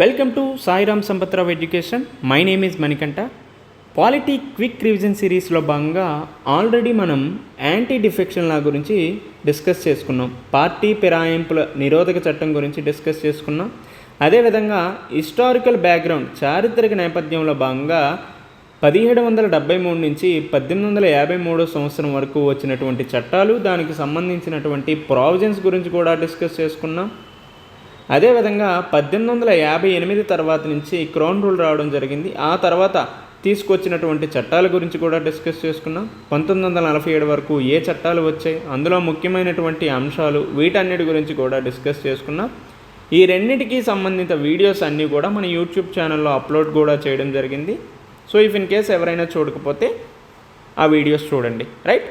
Welcome to Sairam Sampathrao education my name is Manikanta polity quick revision సిరీస్లో భాగంగా already మనం anti defection law గురించి discuss చేసుకున్నాం. Party పిరాయింపుల నిరోధక చట్టం గురించి డిస్కస్ చేసుకున్నాం. అదేవిధంగా హిస్టారికల్ బ్యాక్గ్రౌండ్ చారిత్రక నేపథ్యంలో భాగంగా పదిహేడు వందల డెబ్బై మూడు నుంచి పద్దెనిమిది వందల యాభై మూడో సంవత్సరం వరకు వచ్చినటువంటి చట్టాలు దానికి సంబంధించినటువంటి ప్రావిజన్స్ గురించి కూడా డిస్కస్ చేసుకున్నాం. అదేవిధంగా పద్దెనిమిది వందల యాభై ఎనిమిది తర్వాత నుంచి క్రౌన్ రూల్ రావడం జరిగింది. ఆ తర్వాత తీసుకొచ్చినటువంటి చట్టాల గురించి కూడా డిస్కస్ చేసుకున్నాం. పంతొమ్మిది వందల నలభై ఏడు వరకు ఏ చట్టాలు వచ్చాయి అందులో ముఖ్యమైనటువంటి అంశాలు వీటన్నిటి గురించి కూడా డిస్కస్ చేసుకున్నాం. ఈ రెండింటికి సంబంధిత వీడియోస్ అన్నీ కూడా మన యూట్యూబ్ ఛానల్లో అప్లోడ్ కూడా చేయడం జరిగింది. సో ఇఫ్ ఇన్ కేస్ ఎవరైనా చూడకపోతే ఆ వీడియోస్ చూడండి. రైట్?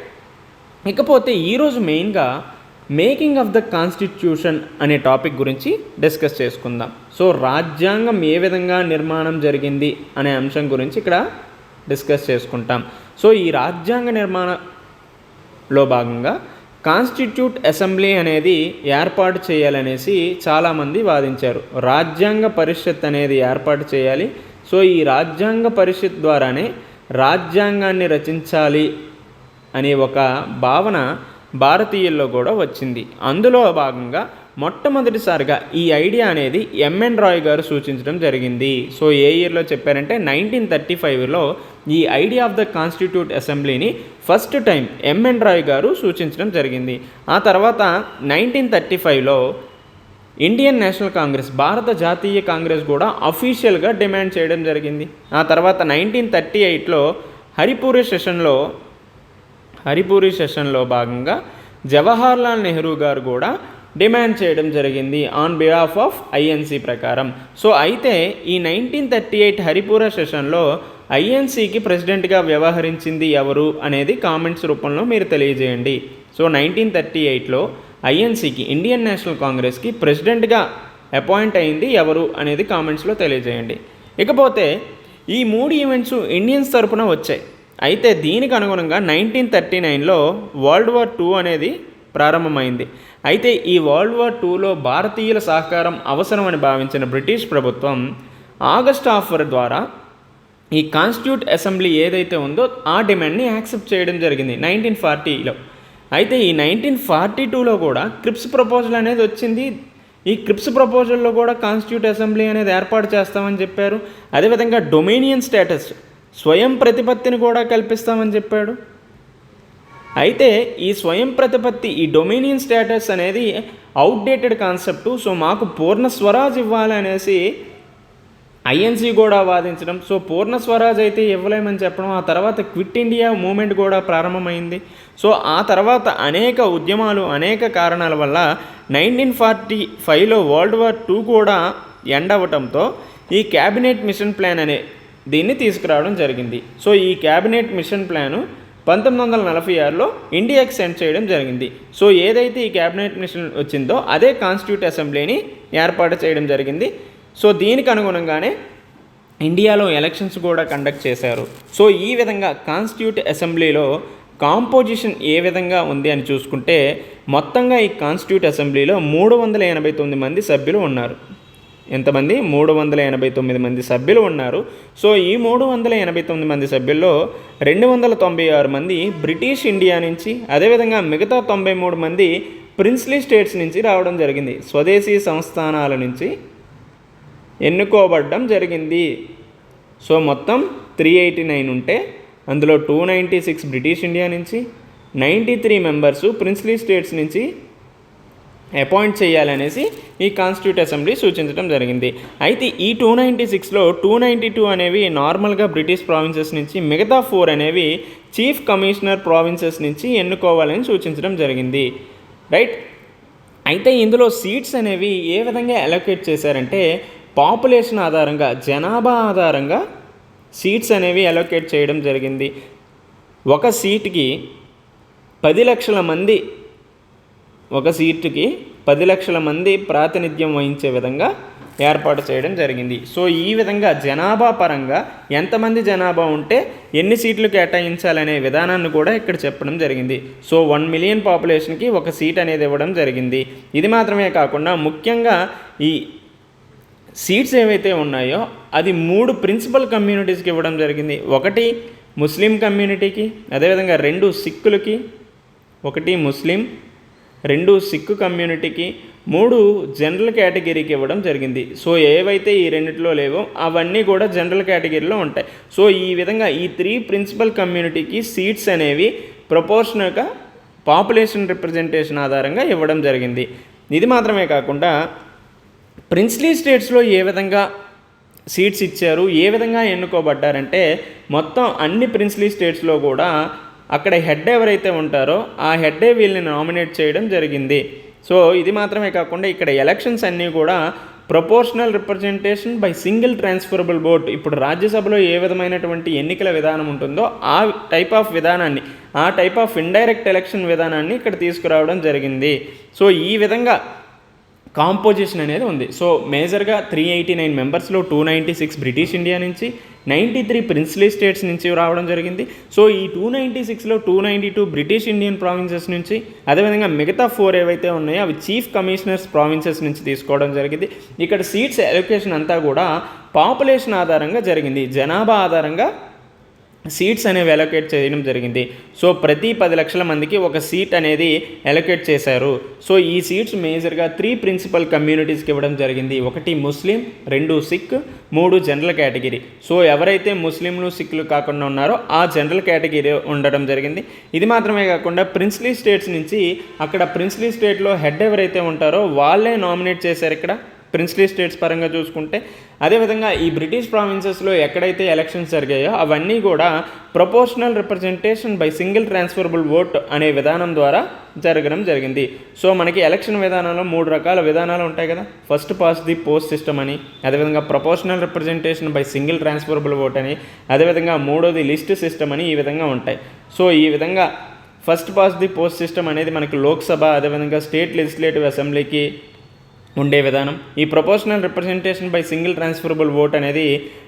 ఇకపోతే ఈరోజు మెయిన్గా మేకింగ్ ఆఫ్ ద కాన్స్టిట్యూషన్ అనే టాపిక్ గురించి డిస్కస్ చేసుకుందాం. సో రాజ్యాంగం ఏ విధంగా నిర్మాణం జరిగింది అనే అంశం గురించి ఇక్కడ డిస్కస్ చేసుకుంటాం. సో ఈ రాజ్యాంగ నిర్మాణలో భాగంగా కాన్స్టిట్యూట్ అసెంబ్లీ అనేది ఏర్పాటు చేయాలనేసి చాలామంది వాదించారు. రాజ్యాంగ పరిషత్ అనేది ఏర్పాటు చేయాలి. సో ఈ రాజ్యాంగ పరిషత్ ద్వారానే రాజ్యాంగాన్ని రచించాలి అనే ఒక భావన భారతీయుల్లో కూడా వచ్చింది. అందులో భాగంగా మొట్టమొదటిసారిగా ఈ ఐడియా అనేది ఎంఎన్ రాయ్ గారు సూచించడం జరిగింది. సో ఏ ఇయర్లో చెప్పారంటే నైన్టీన్ థర్టీ ఫైవ్లో ఈ ఐడియా ఆఫ్ ద కాన్స్టిట్యూట్ అసెంబ్లీని ఫస్ట్ టైం ఎంఎన్ రాయ్ గారు సూచించడం జరిగింది. ఆ తర్వాత నైన్టీన్ థర్టీ ఫైవ్లో ఇండియన్ నేషనల్ కాంగ్రెస్ భారత జాతీయ కాంగ్రెస్ కూడా అఫీషియల్గా డిమాండ్ చేయడం జరిగింది. ఆ తర్వాత నైన్టీన్ థర్టీ ఎయిట్లో హరిపూరి సెషన్లో హరిపూరి సెషన్లో భాగంగా జవహర్లాల్ నెహ్రూ గారు కూడా డిమాండ్ చేయడం జరిగింది ఆన్ బిహాఫ్ ఆఫ్ ఐఎన్సీ ప్రకారం. సో అయితే ఈ నైన్టీన్ థర్టీ ఎయిట్ హరిపూర సెషన్లో ఐఎన్సీకి ప్రెసిడెంట్గా వ్యవహరించింది ఎవరు అనేది కామెంట్స్ రూపంలో మీరు తెలియజేయండి. సో నైన్టీన్ థర్టీ ఎయిట్లో ఐఎన్సీకి ఇండియన్ నేషనల్ కాంగ్రెస్కి ప్రెసిడెంట్గా అపాయింట్ అయింది ఎవరు అనేది కామెంట్స్లో తెలియజేయండి. ఇకపోతే ఈ మూడు ఈవెంట్స్ ఇండియన్స్ తరపున వచ్చాయి. అయితే దీనికి అనుగుణంగా నైన్టీన్ థర్టీ నైన్లో వరల్డ్ వార్ టూ అనేది ప్రారంభమైంది. అయితే ఈ వరల్డ్ వార్ టూలో భారతీయుల సహకారం అవసరమని భావించిన బ్రిటిష్ ప్రభుత్వం ఆగస్ట్ ఆఫర్ ద్వారా ఈ కాన్స్టిట్యూట్ అసెంబ్లీ ఏదైతే ఉందో ఆ డిమాండ్ని యాక్సెప్ట్ చేయడం జరిగింది నైన్టీన్ ఫార్టీలో అయితే ఈ నైన్టీన్ ఫార్టీ టూలో కూడా క్రిప్స్ ప్రపోజల్ అనేది వచ్చింది. ఈ క్రిప్స్ ప్రపోజల్లో కూడా కాన్స్టిట్యూట్ అసెంబ్లీ అనేది ఏర్పాటు చేస్తామని చెప్పారు. అదేవిధంగా డొమినియన్ స్టేటస్ స్వయం ప్రతిపత్తిని కూడా కల్పిస్తామని చెప్పాడు. అయితే ఈ స్వయం ప్రతిపత్తి ఈ డొమినియన్ స్టేటస్ అనేది అవుట్డేటెడ్ కాన్సెప్ట్ సో మాకు పూర్ణ స్వరాజ్ ఇవ్వాలి అనేసి ఐఎన్సీ కూడా వాదించడం. సో పూర్ణ స్వరాజ్ అయితే ఇవ్వలేమని చెప్పడం. ఆ తర్వాత క్విట్ ఇండియా మూమెంట్ కూడా ప్రారంభమైంది. సో ఆ తర్వాత అనేక ఉద్యమాలు అనేక కారణాల వల్ల నైన్టీన్ ఫార్టీ ఫైవ్లో వరల్డ్ వార్ టూ కూడా ఎండ్ అవ్వటంతో ఈ క్యాబినెట్ మిషన్ ప్లాన్ అనే దీన్ని తీసుకురావడం జరిగింది. సో ఈ క్యాబినెట్ మిషన్ ప్లాను పంతొమ్మిది వందల నలభై ఆరులో ఇండియాకి సెండ్ చేయడం జరిగింది. సో ఏదైతే ఈ క్యాబినెట్ మిషన్ వచ్చిందో అదే కాన్స్టిట్యూట్ అసెంబ్లీని ఏర్పాటు చేయడం జరిగింది. సో దీనికి అనుగుణంగానే ఇండియాలో ఎలక్షన్స్ కూడా కండక్ట్ చేశారు. సో ఈ విధంగా కాన్స్టిట్యూట్ అసెంబ్లీలో కాంపోజిషన్ ఏ విధంగా ఉంది అని చూసుకుంటే మొత్తంగా ఈ కాన్స్టిట్యూట్ అసెంబ్లీలో మూడు వందల ఎనభై తొమ్మిది మంది సభ్యులు ఉన్నారు. ఎంతమంది? మూడు వందల ఎనభై తొమ్మిది మంది సభ్యులు ఉన్నారు. సో ఈ మూడు వందల ఎనభై తొమ్మిది మంది సభ్యుల్లో రెండు వందల తొంభై ఆరు మంది బ్రిటిష్ ఇండియా నుంచి అదేవిధంగా మిగతా తొంభై మూడు మంది ప్రిన్స్లీ స్టేట్స్ నుంచి రావడం జరిగింది. స్వదేశీ సంస్థానాల నుంచి ఎన్నుకోబడడం జరిగింది. సో మొత్తం త్రీ ఎయిటీ నైన్ ఉంటే అందులో two ninety six British India నుంచి ninety three members princely states నుంచి అపాయింట్ చేయాలనేసి ఈ కాన్స్టిట్యూట్ అసెంబ్లీ సూచించడం జరిగింది. అయితే ఈ టూ నైంటీ సిక్స్లో టూ నైంటీ టూ అనేవి నార్మల్గా బ్రిటిష్ ప్రావిన్సెస్ నుంచి మిగతా ఫోర్ అనేవి చీఫ్ కమిషనర్ ప్రావిన్సెస్ నుంచి ఎన్నుకోవాలని సూచించడం జరిగింది. రైట్ అయితే ఇందులో సీట్స్ అనేవి ఏ విధంగా అలొకేట్ చేశారంటే పాపులేషన్ ఆధారంగా జనాభా ఆధారంగా సీట్స్ అనేవి అలొకేట్ చేయడం జరిగింది. ఒక సీట్కి పది లక్షల మంది ఒక సీటుకి పది లక్షల మంది ప్రాతినిధ్యం వహించే విధంగా ఏర్పాటు చేయడం జరిగింది. సో ఈ విధంగా జనాభా పరంగా ఎంతమంది జనాభా ఉంటే ఎన్ని సీట్లు కేటాయించాలనే విధానాన్ని కూడా ఇక్కడ చెప్పడం జరిగింది. సో వన్ మిలియన్ పాపులేషన్కి ఒక సీట్ అనేది ఇవ్వడం జరిగింది. ఇది మాత్రమే కాకుండా ముఖ్యంగా ఈ సీట్స్ ఏవైతే ఉన్నాయో అది మూడు ప్రిన్సిపల్ కమ్యూనిటీస్కి ఇవ్వడం జరిగింది. ఒకటి ముస్లిం కమ్యూనిటీకి అదేవిధంగా రెండు సిక్కులకి ఒకటి ముస్లిం రెండు సిక్కు కమ్యూనిటీకి మూడు జనరల్ కేటగిరీకి ఇవ్వడం జరిగింది. సో ఏవైతే ఈ రెండిట్లో లేవో అవన్నీ కూడా జనరల్ కేటగిరీలో ఉంటాయి. సో ఈ విధంగా ఈ త్రీ ప్రిన్సిపల్ కమ్యూనిటీకి సీట్స్ అనేవి ప్రపోర్షనల్గా పాపులేషన్ రిప్రజెంటేషన్ ఆధారంగా ఇవ్వడం జరిగింది. ఇది మాత్రమే కాకుండా ప్రిన్స్లీ స్టేట్స్లో ఏ విధంగా సీట్స్ ఇచ్చారు ఏ విధంగా ఎన్నుకోబడ్డారంటే మొత్తం అన్ని ప్రిన్స్లీ స్టేట్స్లో కూడా అక్కడ హెడ్ ఎవరైతే ఉంటారో ఆ హెడ్డే వీళ్ళని నామినేట్ చేయడం జరిగింది. సో ఇది మాత్రమే కాకుండా ఇక్కడ ఎలక్షన్స్ అన్నీ కూడా proportional representation by single transferable board ఇప్పుడు రాజ్యసభలో ఏ విధమైనటువంటి ఎన్నికల విధానం ఉంటుందో ఆ టైప్ ఆఫ్ విధానాన్ని ఆ టైప్ ఆఫ్ ఇండైరెక్ట్ ఎలక్షన్ విధానాన్ని ఇక్కడ తీసుకురావడం జరిగింది. సో ఈ విధంగా కాంపోజిషన్ అనేది ఉంది. సో మేజర్గా త్రీ ఎయిటీ నైన్ మెంబర్స్లో two ninety six British India నుంచి నైంటీ త్రీ ప్రిన్స్లీ స్టేట్స్ నుంచి రావడం జరిగింది. సో ఈ టూ నైంటీ సిక్స్లో two ninety two British Indian provinces నుంచి అదేవిధంగా మిగతా ఫోర్ ఏవైతే ఉన్నాయో అవి చీఫ్ కమిషనర్స్ ప్రావిన్సెస్ నుంచి తీసుకోవడం జరిగింది. ఇక్కడ సీట్స్ ఎలొకేషన్ అంతా కూడా పాపులేషన్ ఆధారంగా జరిగింది. జనాభా ఆధారంగా సీట్స్ అనేవి అలొకేట్ చేయడం జరిగింది. సో ప్రతి పది లక్షల మందికి ఒక సీట్ అనేది అలొకేట్ చేశారు. సో ఈ సీట్స్ మేజర్గా త్రీ ప్రిన్సిపల్ కమ్యూనిటీస్కి ఇవ్వడం జరిగింది. ఒకటి ముస్లిం రెండు సిక్ మూడు జనరల్ కేటగిరీ సో ఎవరైతే ముస్లింలు సిక్లు కాకుండా ఉన్నారో ఆ జనరల్ కేటగిరీ ఉండడం జరిగింది. ఇది మాత్రమే కాకుండా ప్రిన్స్లీ స్టేట్స్ నుంచి అక్కడ ప్రిన్స్లీ స్టేట్లో హెడ్ ఎవరైతే ఉంటారో వాళ్ళే నామినేట్ చేశారు ఇక్కడ. ప్రిన్స్లీ స్టేట్స్ పరంగా చూసుకుంటే అదేవిధంగా ఈ బ్రిటిష్ ప్రావిన్సెస్లో ఎక్కడైతే ఎలక్షన్స్ జరిగాయో అవన్నీ కూడా proportional representation by single transferable vote అనే విధానం ద్వారా జరగడం జరిగింది. సో మనకి ఎలక్షన్ విధానంలో మూడు రకాల విధానాలు ఉంటాయి కదా. First past the post system అని అదేవిధంగా proportional representation by single transferable vote అని అదేవిధంగా మూడోది లిస్ట్ సిస్టమ్ అని ఈ విధంగా ఉంటాయి. సో ఈ విధంగా first pass the post system అనేది మనకి లోక్సభ అదేవిధంగా స్టేట్ లెజిస్లేటివ్ అసెంబ్లీకి ఉండే విధానం. ఈ proportional representation by single transferable vote అనేది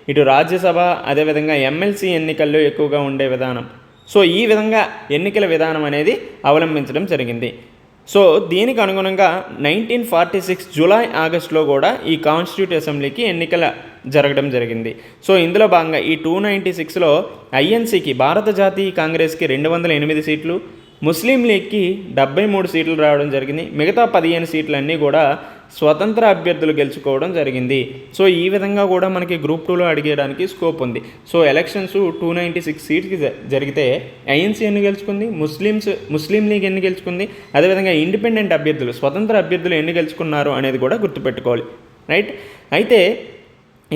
ఇటు రాజ్యసభ అదేవిధంగా ఎమ్మెల్సీ ఎన్నికల్లో ఎక్కువగా ఉండే విధానం. సో ఈ విధంగా ఎన్నికల విధానం అనేది అవలంబించడం జరిగింది. సో దీనికి అనుగుణంగా నైన్టీన్ ఫార్టీ సిక్స్ జూలై ఆగస్టులో కూడా ఈ కాన్స్టిట్యూట్ అసెంబ్లీకి ఎన్నికల జరగడం జరిగింది. సో ఇందులో భాగంగా ఈ టూ నైంటీ సిక్స్లో ఐఎన్సీకి భారత జాతీయ కాంగ్రెస్కి రెండు వందల ఎనిమిది సీట్లు ముస్లిం లీగ్కి డెబ్బై మూడు సీట్లు రావడం జరిగింది. మిగతా పదిహేను సీట్లన్నీ కూడా స్వతంత్ర అభ్యర్థులు గెలుచుకోవడం జరిగింది. సో ఈ విధంగా కూడా మనకి గ్రూప్ టూలో అడిగేయడానికి స్కోప్ ఉంది. So elections two ninety six సీట్స్కి జ- జరిగితే ఐఎన్సీ ఎన్ని గెలుచుకుంది? ముస్లిమ్స్ ముస్లిం లీగ్ ఎన్ని గెలుచుకుంది? అదేవిధంగా ఇండిపెండెంట్ అభ్యర్థులు స్వతంత్ర అభ్యర్థులు ఎన్ని గెలుచుకున్నారు అనేది కూడా గుర్తుపెట్టుకోవాలి. రైట్? అయితే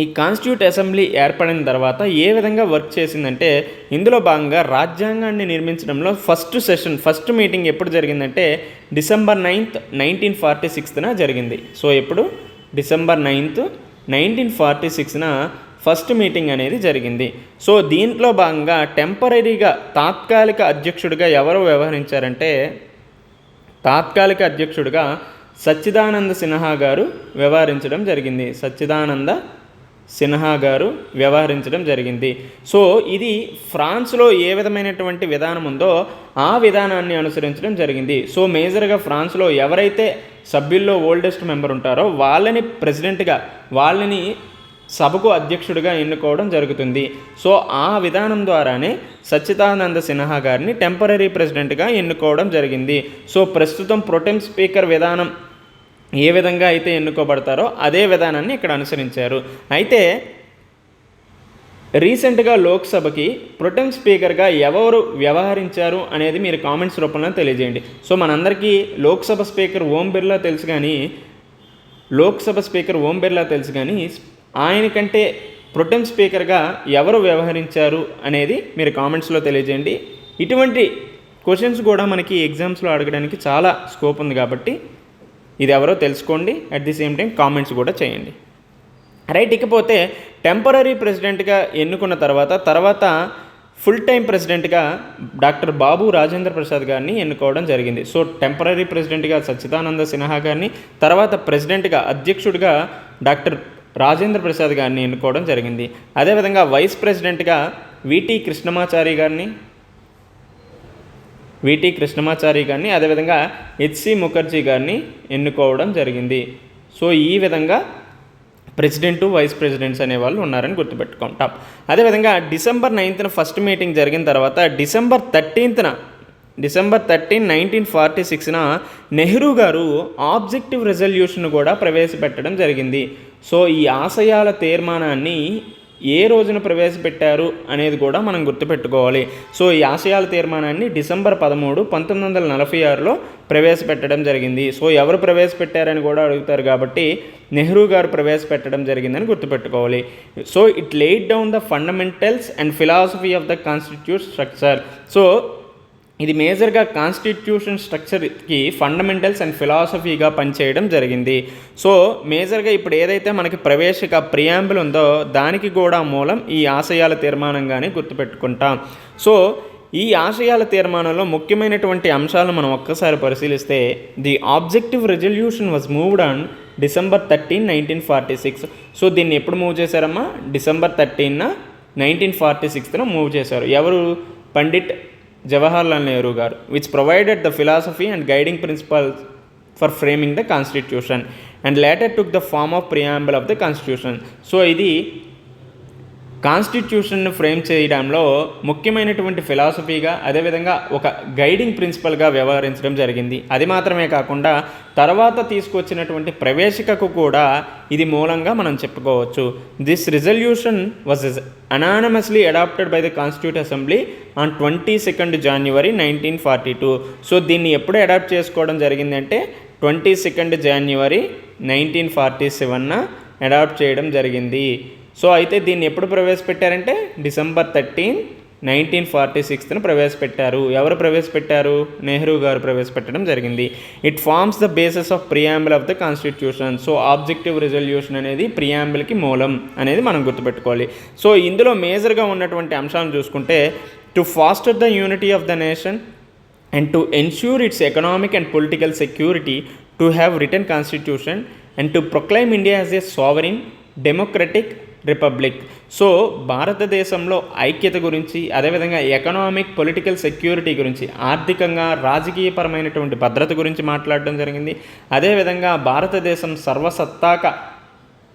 ఈ కాన్స్టిట్యూట్ అసెంబ్లీ ఏర్పడిన తర్వాత ఏ విధంగా వర్క్ చేసిందంటే ఇందులో భాగంగా రాజ్యాంగాన్ని నిర్మించడంలో ఫస్ట్ సెషన్ ఫస్ట్ మీటింగ్ ఎప్పుడు జరిగిందంటే డిసెంబర్ నైన్త్ నైన్టీన్ ఫార్టీ సిక్స్త్న జరిగింది. సో ఎప్పుడు? డిసెంబర్ నైన్త్ నైన్టీన్ ఫార్టీ సిక్స్న ఫస్ట్ మీటింగ్ అనేది జరిగింది. సో దీంట్లో భాగంగా టెంపరీగా తాత్కాలిక అధ్యక్షుడిగా ఎవరు వ్యవహరించారంటే తాత్కాలిక అధ్యక్షుడిగా సచ్చిదానంద సిన్హా గారు వ్యవహరించడం జరిగింది. సచ్చిదానంద సిన్హా గారు వ్యవహరించడం జరిగింది. సో ఇది ఫ్రాన్స్లో ఏ విధమైనటువంటి విధానం ఉందో ఆ విధానాన్ని అనుసరించడం జరిగింది. సో మేజర్గా ఫ్రాన్స్లో ఎవరైతే సభ్యుల్లో ఓల్డెస్ట్ మెంబర్ ఉంటారో వాళ్ళని ప్రెసిడెంట్గా వాళ్ళని సభకు అధ్యక్షుడిగా ఎన్నుకోవడం జరుగుతుంది. సో ఆ విధానం ద్వారానే సచ్చిదానంద సిన్హా గారిని టెంపరీ ప్రెసిడెంట్గా ఎన్నుకోవడం జరిగింది. సో ప్రస్తుతం ప్రొటెం స్పీకర్ విధానం ఏ విధంగా అయితే ఎన్నుకోబడతారో అదే విధానాన్ని ఇక్కడ అనుసరించారు. అయితే రీసెంట్గా లోక్సభకి ప్రొటెం స్పీకర్గా ఎవరు వ్యవహరించారు అనేది మీరు కామెంట్స్ రూపంలో తెలియజేయండి. సో మనందరికీ లోక్సభ స్పీకర్ ఓం బిర్లా తెలుసు కానీ లోక్సభ స్పీకర్ ఓం బిర్లా తెలుసు కానీ ఆయనకంటే ప్రొటెం స్పీకర్గా ఎవరు వ్యవహరించారు అనేది మీరు కామెంట్స్లో తెలియజేయండి. ఇటువంటి క్వశ్చన్స్ కూడా మనకి ఎగ్జామ్స్లో అడగడానికి చాలా స్కోప్ ఉంది కాబట్టి ఇది ఎవరో తెలుసుకోండి. At the same time comments కూడా చేయండి. రైట్ ఇకపోతే టెంపరీ ప్రెసిడెంట్గా ఎన్నుకున్న తర్వాత తర్వాత ఫుల్ టైం ప్రెసిడెంట్గా డాక్టర్ బాబు రాజేంద్ర ప్రసాద్ గారిని ఎన్నుకోవడం జరిగింది. సో టెంపరీ ప్రెసిడెంట్గా సచ్చిదానంద సిన్హా గారిని తర్వాత ప్రెసిడెంట్గా అధ్యక్షుడిగా డాక్టర్ రాజేంద్ర ప్రసాద్ గారిని ఎన్నుకోవడం జరిగింది. అదేవిధంగా వైస్ ప్రెసిడెంట్గా విటి కృష్ణమాచారి గారిని విటి కృష్ణమాచారి గారిని అదేవిధంగా హెచ్సి ముఖర్జీ గారిని ఎన్నుకోవడం జరిగింది. సో ఈ విధంగా ప్రెసిడెంట్ వైస్ ప్రెసిడెంట్స్ అనే వాళ్ళు ఉన్నారని గుర్తుపెట్టుకుంటాం. అదేవిధంగా డిసెంబర్ నైన్త్న ఫస్ట్ మీటింగ్ జరిగిన తర్వాత డిసెంబర్ థర్టీన్త్న డిసెంబర్ థర్టీన్ నైన్టీన్ ఫార్టీ సిక్స్న నెహ్రూ గారు ఆబ్జెక్టివ్ రెజల్యూషన్ కూడా ప్రవేశపెట్టడం జరిగింది. సో ఈ ఆశయాల తీర్మానాన్ని ఏ రోజున ప్రవేశపెట్టారు అనేది కూడా మనం గుర్తుపెట్టుకోవాలి. సో ఈ ఆశయాల తీర్మానాన్ని డిసెంబర్ పదమూడు పంతొమ్మిది వందల నలభై ఆరులో ప్రవేశపెట్టడం జరిగింది. సో ఎవరు ప్రవేశపెట్టారని కూడా అడుగుతారు కాబట్టి నెహ్రూ గారు ప్రవేశపెట్టడం జరిగిందని గుర్తుపెట్టుకోవాలి. So it laid down the fundamentals and philosophy of the constitute structure so ఇది మేజర్గా కాన్స్టిట్యూషన్ స్ట్రక్చర్కి ఫండమెంటల్స్ అండ్ ఫిలాసఫీగా పనిచేయడం జరిగింది. సో మేజర్గా ఇప్పుడు ఏదైతే మనకి ప్రవేశిక ప్రియాంబుల్ ఉందో దానికి కూడా మూలం ఈ ఆశయాల తీర్మానంగానే గుర్తుపెట్టుకుంటాం. సో ఈ ఆశయాల తీర్మానంలో ముఖ్యమైనటువంటి అంశాలను మనం ఒక్కసారి పరిశీలిస్తే the objective resolution was moved on December thirteen nineteen forty six so దీన్ని ఎప్పుడు మూవ్ చేశారమ్మా? డిసెంబర్ థర్టీన్న నైన్టీన్ ఫార్టీ సిక్స్త్న మూవ్ చేశారు. ఎవరు? పండిట్ జవహర్లాల్ నెహ్రూ గారు which provided the philosophy and guiding principles for framing the constitution and later took the form of preamble of the constitution so ఇది కాన్స్టిట్యూషన్ను ఫ్రేమ్ చేయడంలో ముఖ్యమైనటువంటి ఫిలాసఫీగా అదేవిధంగా ఒక గైడింగ్ ప్రిన్సిపల్గా వ్యవహరించడం జరిగింది. అది మాత్రమే కాకుండా తర్వాత తీసుకొచ్చినటువంటి ప్రవేశికకు కూడా ఇది మూలంగా మనం చెప్పుకోవచ్చు. This resolution was unanimously adopted by the constituent assembly on twenty second January nineteen forty two so దీన్ని ఎప్పుడు అడాప్ట్ చేసుకోవడం జరిగిందంటే twenty second January nineteen forty సెవెన్న adopt చేయడం జరిగింది. సో అయితే దీన్ని ఎప్పుడు ప్రవేశపెట్టారంటే డిసెంబర్ థర్టీన్ నైన్టీన్ ఫార్టీ సిక్స్త్న ప్రవేశపెట్టారు. ఎవరు ప్రవేశపెట్టారు? నెహ్రూ గారు ప్రవేశపెట్టడం జరిగింది. It forms the basis of preamble of the constitution so objective resolution అనేది ప్రియాంబుల్కి మూలం అనేది మనం గుర్తుపెట్టుకోవాలి. సో ఇందులో మేజర్గా ఉన్నటువంటి అంశాలను చూసుకుంటే to foster the unity of the nation and to ensure its economic and political security to have written constitution and to proclaim India as a sovereign democratic republic. So భారతదేశంలో ఐక్యత గురించి అదేవిధంగా ఎకనామిక్ పొలిటికల్ సెక్యూరిటీ గురించి ఆర్థికంగా రాజకీయపరమైనటువంటి భద్రత గురించి మాట్లాడడం జరిగింది. అదేవిధంగా భారతదేశం సర్వసత్తాక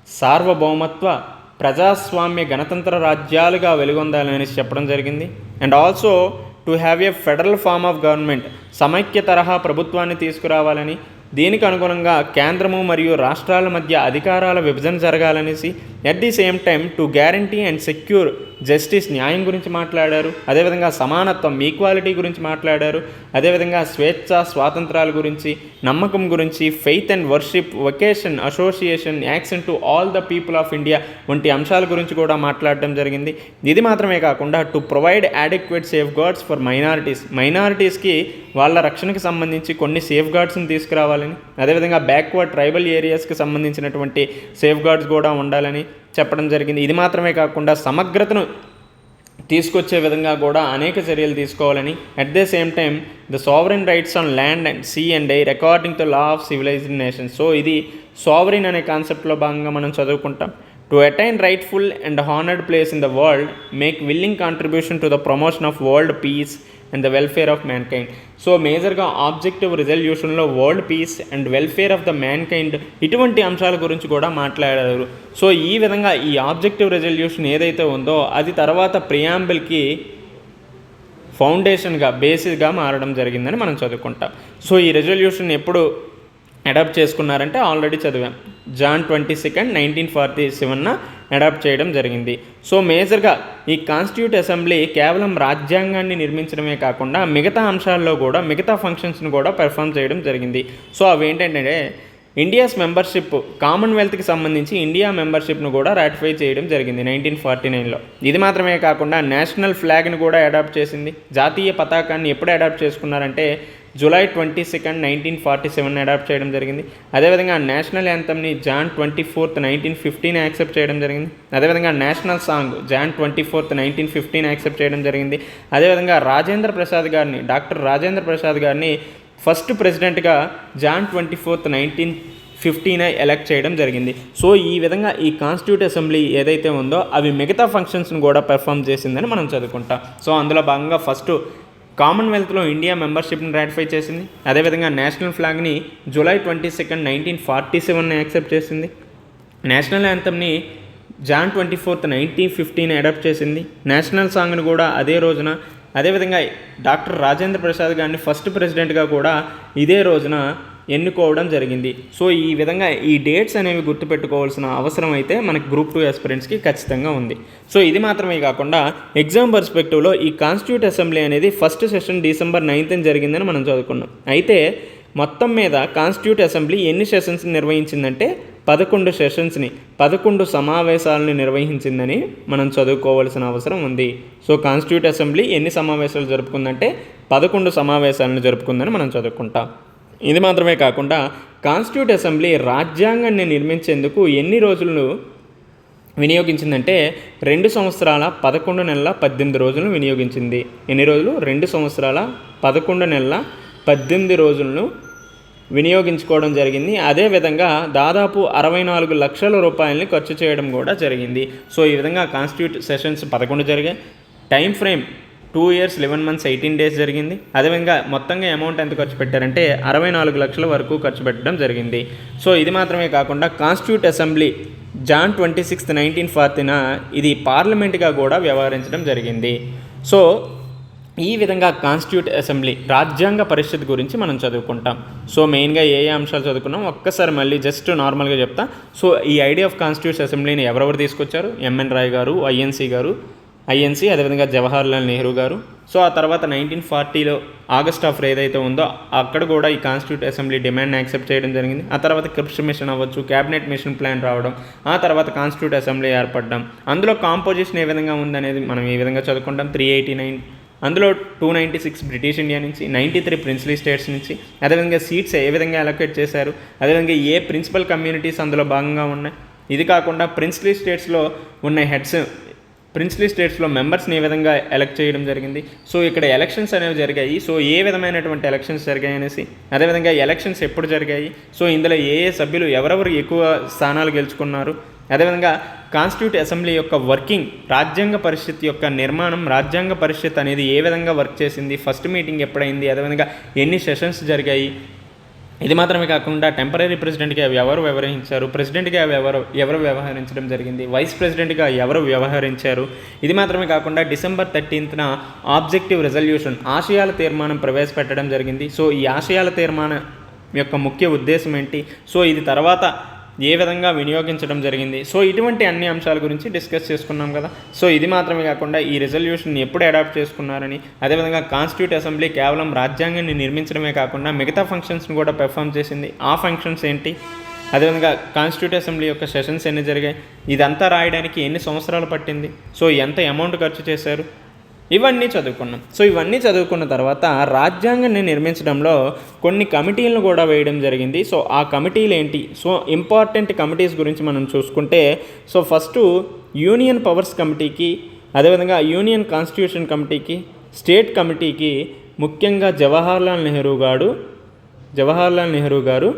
సార్వభౌమత్వ ప్రజాస్వామ్య గణతంత్ర రాజ్యాలుగా వెలుగొందాలని చెప్పడం జరిగింది. And also to have a federal form of government సమైక్య తరహా ప్రభుత్వాన్ని తీసుకురావాలని దీనికి అనుగుణంగా కేంద్రము మరియు రాష్ట్రాల మధ్య అధికారాల విభజన జరగాలనేసి at the same time to guarantee and secure justice న్యాయం గురించి మాట్లాడారు. అదేవిధంగా సమానత్వం ఈక్వాలిటీ గురించి మాట్లాడారు. అదేవిధంగా స్వేచ్ఛ స్వాతంత్రాల గురించి నమ్మకం గురించి faith and worship vocation association action to all the people of India వంటి అంశాల గురించి కూడా మాట్లాడడం జరిగింది. ఇది మాత్రమే కాకుండా to provide adequate safeguards for minorities మైనారిటీస్కి వాళ్ళ రక్షణకు సంబంధించి కొన్ని సేఫ్ గార్డ్స్ని తీసుకురావాలని అదేవిధంగా బ్యాక్వర్డ్ ట్రైబల్ ఏరియాస్కి సంబంధించినటువంటి సేఫ్ గార్డ్స్ కూడా ఉండాలని చెప్పడం జరిగింది. ఇది మాత్రమే కాకుండా సమగ్రతను తీసుకొచ్చే విధంగా కూడా అనేక చర్యలు తీసుకోవాలని at the same time the sovereign rights on land and sea and air according to law of civilised nation so ఇది సావరిన్ అనే కాన్సెప్ట్లో భాగంగా మనం చదువుకుంటాం. To attain rightful and honoured place in the world make willing contribution to the promotion of world peace and the welfare of mankind so మేజర్గా objective రిజల్యూషన్లో world peace and welfare of the mankind ఇటువంటి అంశాల గురించి కూడా మాట్లాడారు. So ఈ విధంగా ఈ objective resolution ఏదైతే ఉందో అది తర్వాత ప్రియాంబుల్కి ఫౌండేషన్గా బేసిస్గా మారడం జరిగిందని మనం చదువుకుంటాం. సో ఈ రెజల్యూషన్ ఎప్పుడు అడాప్ట్ చేసుకున్నారంటే ఆల్రెడీ చదివాం. Jan twenty second nineteen forty సెవెన్న adopt చేయడం జరిగింది. సో మేజర్గా ఈ కాన్స్టిట్యూట్ అసెంబ్లీ కేవలం రాజ్యాంగాన్ని నిర్మించడమే కాకుండా మిగతా అంశాల్లో కూడా మిగతా ఫంక్షన్స్ని కూడా పెర్ఫామ్ చేయడం జరిగింది. సో అవి ఏంటంటే ఇండియాస్ మెంబర్షిప్ కామన్వెల్త్కి సంబంధించి ఇండియా మెంబర్షిప్ను కూడా రాటిఫై చేయడం జరిగింది నైన్టీన్ ఫార్టీ నైన్లో. ఇది మాత్రమే కాకుండా నేషనల్ ఫ్లాగ్ని కూడా అడాప్ట్ చేసింది. జాతీయ పతాకాన్ని ఎప్పుడు అడాప్ట్ చేసుకున్నారంటే July twenty second nineteen forty seven adopt చేయడం జరిగింది. అదేవిధంగా national యాంథమ్ని Jan twenty fourth nineteen fifteen accept చేయడం జరిగింది. అదేవిధంగా national song Jan twenty fourth nineteen fifteen accept చేయడం జరిగింది. అదేవిధంగా రాజేంద్ర ప్రసాద్ గారిని డాక్టర్ రాజేంద్ర ప్రసాద్ గారిని ఫస్ట్ ప్రెసిడెంట్గా Jan twenty fourth nineteen fifteen elect చేయడం జరిగింది. సో ఈ విధంగా ఈ కాన్స్టిట్యూట్ అసెంబ్లీ ఏదైతే ఉందో అవి మిగతా ఫంక్షన్స్ని కూడా పెర్ఫామ్ చేసిందని మనం చదువుకుంటాం. సో అందులో భాగంగా ఫస్ట్ కామన్వెల్త్లో ఇండియా మెంబర్షిప్ని రాటిఫై చేసింది. అదేవిధంగా national ఫ్లాగ్ని July twenty second nineteen forty seven accept చేసింది. National యాంథమ్ని Jan twenty fourth nineteen fifteen adopt చేసింది. నేషనల్ సాంగ్ని కూడా అదే రోజున అదేవిధంగా డాక్టర్ రాజేంద్ర ప్రసాద్ గారిని ఫస్ట్ ప్రెసిడెంట్గా కూడా ఇదే రోజున ఎన్నుకోవడం జరిగింది. సో ఈ విధంగా ఈ డేట్స్ అనేవి గుర్తుపెట్టుకోవాల్సిన అవసరం అయితే మనకి గ్రూప్ టూ ఎస్పిరెంట్స్కి ఖచ్చితంగా ఉంది. సో ఇది మాత్రమే కాకుండా ఎగ్జామ్ పర్స్పెక్టివ్లో ఈ కాన్స్టిట్యూట్ అసెంబ్లీ అనేది ఫస్ట్ సెషన్ డిసెంబర్ నైన్త్ జరిగిందని మనం చదువుకున్నాం. అయితే మొత్తం మీద కాన్స్టిట్యూట్ అసెంబ్లీ ఎన్ని సెషన్స్ నిర్వహించిందంటే పదకొండు సెషన్స్ని పదకొండు సమావేశాలను నిర్వహించిందని మనం చదువుకోవాల్సిన అవసరం ఉంది. సో కాన్స్టిట్యూట్ అసెంబ్లీ ఎన్ని సమావేశాలు జరుపుకుందంటే పదకొండు సమావేశాలను జరుపుకుందని మనం చదువుకుంటాం. ఇది మాత్రమే కాకుండా కాన్స్టిట్యూట్ అసెంబ్లీ రాజ్యాంగాన్ని నిర్మించేందుకు ఎన్ని రోజులను వినియోగించిందంటే రెండు సంవత్సరాల పదకొండు నెలల పద్దెనిమిది రోజులను వినియోగించింది. ఎన్ని రోజులు? రెండు సంవత్సరాల పదకొండు నెలల పద్దెనిమిది రోజులను వినియోగించుకోవడం జరిగింది. అదేవిధంగా దాదాపు అరవై నాలుగు లక్షల రూపాయలని ఖర్చు చేయడం కూడా జరిగింది. సో ఈ విధంగా కాన్స్టిట్యూట్ సెషన్స్ పదకొండు జరిగాయి. Time frame two years eleven months eighteen days జరిగింది. అదేవిధంగా మొత్తంగా అమౌంట్ ఎంత ఖర్చు పెట్టారంటే అరవై నాలుగు లక్షల వరకు ఖర్చు పెట్టడం జరిగింది. సో ఇది మాత్రమే కాకుండా constituent assembly Jan twenty sixth nineteen forty ఇది పార్లమెంట్గా కూడా వ్యవహరించడం జరిగింది. సో ఈ విధంగా కాన్స్టిట్యూట్ అసెంబ్లీ రాజ్యాంగ పరిషత్ గురించి మనం చదువుకుంటాం. సో మెయిన్గా ఏ ఏ అంశాలు చదువుకున్నాం ఒక్కసారి మళ్ళీ జస్ట్ నార్మల్గా చెప్తా. సో ఈ ఐడియా ఆఫ్ కాన్స్టిట్యూట్ అసెంబ్లీని ఎవరెవరు తీసుకొచ్చారు? ఎంఎన్ రాయ్ గారు ఐఎన్సీ గారు ఐఎన్సీ అదేవిధంగా జవహర్లాల్ నెహ్రూ గారు. సో ఆ తర్వాత నైన్టీన్ ఫార్టీలో ఆగస్ట్ ఆఫర్ ఏదైతే ఉందో అక్కడ కూడా ఈ కాన్స్టిట్యూట్ అసెంబ్లీ డిమాండ్ని యాక్సెప్ట్ చేయడం జరిగింది. ఆ తర్వాత క్రిప్స్ మిషన్ అవ్వచ్చు క్యాబినెట్ మిషన్ ప్లాన్ రావడం ఆ తర్వాత కాన్స్టిట్యూట్ అసెంబ్లీ ఏర్పడడం. అందులో కాంపోజిషన్ ఏ విధంగా ఉందనేది మనం ఈ విధంగా చదువుకుంటాం. త్రీ ఎయిటీ నైన్ అందులో two ninety six British India నుంచి నైంటీ త్రీ ప్రిన్స్లీ స్టేట్స్ నుంచి అదేవిధంగా సీట్స్ ఏ విధంగా అలొకేట్ చేశారు అదేవిధంగా ఏ ప్రిన్సిపల్ కమ్యూనిటీస్ అందులో భాగంగా ఉన్నాయి. ఇది కాకుండా ప్రిన్స్లీ స్టేట్స్లో ఉన్న హెడ్స్ ప్రిన్స్లీ స్టేట్స్లో మెంబర్స్ని ఏ విధంగా ఎలక్ట్ చేయడం జరిగింది. సో ఇక్కడ ఎలక్షన్స్ అనేవి జరిగాయి. సో ఏ విధమైనటువంటి ఎలక్షన్స్ జరిగాయి అనేసి అదేవిధంగా ఎలక్షన్స్ ఎప్పుడు జరిగాయి. సో ఇందులో ఏ ఏ సభ్యులు ఎవరెవరు ఎక్కువ స్థానాలు గెలుచుకున్నారు. అదేవిధంగా కాన్స్టిట్యూట్ అసెంబ్లీ యొక్క వర్కింగ్ రాజ్యాంగ పరిషత్ యొక్క నిర్మాణం రాజ్యాంగ పరిషత్ అనేది ఏ విధంగా వర్క్ చేసింది ఫస్ట్ మీటింగ్ ఎప్పుడైంది అదేవిధంగా ఎన్ని సెషన్స్ జరిగాయి ఇది మాత్రమే కాకుండా టెంపరీ ప్రెసిడెంట్గా ఎవరు వ్యవహరించారు? ప్రెసిడెంట్గా ఎవరు ఎవరు వ్యవహరించడం జరిగింది? వైస్ ప్రెసిడెంట్గా ఎవరు వ్యవహరించారు? ఇది మాత్రమే కాకుండా డిసెంబర్ థర్టీన్త్న ఆబ్జెక్టివ్ రెజల్యూషన్ ఆశయాల తీర్మానం ప్రవేశపెట్టడం జరిగింది. సో ఈ ఆశయాల తీర్మానం యొక్క ముఖ్య ఉద్దేశం ఏంటి? సో ఇది తర్వాత ఏ విధంగా వినియోగించడం జరిగింది. సో ఇటువంటి అన్ని అంశాల గురించి డిస్కస్ చేసుకున్నాం కదా. సో ఇది మాత్రమే కాకుండా ఈ రిజల్యూషన్ ఎప్పుడు అడాప్ట్ చేసుకున్నారని అదేవిధంగా కాన్స్టిట్యూట్ అసెంబ్లీ కేవలం రాజ్యాంగాన్ని నిర్మించడమే కాకుండా మిగతా ఫంక్షన్స్ని కూడా పెర్ఫామ్ చేసింది. ఆ ఫంక్షన్స్ ఏంటి? అదేవిధంగా కాన్స్టిట్యూట్ అసెంబ్లీ యొక్క సెషన్స్ ఎన్ని జరిగాయి? ఇదంతా రాయడానికి ఎన్ని సంవత్సరాలు పట్టింది? సో ఎంత అమౌంట్ ఖర్చు చేశారు? ఇవన్నీ చదువుకున్నాం. సో ఇవన్నీ చదువుకున్న తర్వాత రాజ్యాంగాన్ని నిర్మించడంలో కొన్ని కమిటీలను కూడా వేయడం జరిగింది. సో ఆ కమిటీలు ఏంటి? సో ఇంపార్టెంట్ కమిటీస్ గురించి మనం చూసుకుంటే సో ఫస్ట్ యూనియన్ పవర్స్ కమిటీకి అదేవిధంగా యూనియన్ కాన్స్టిట్యూషన్ కమిటీకి స్టేట్ కమిటీకి ముఖ్యంగా జవహర్లాల్ నెహ్రూ గారు జవహర్లాల్ నెహ్రూ గారు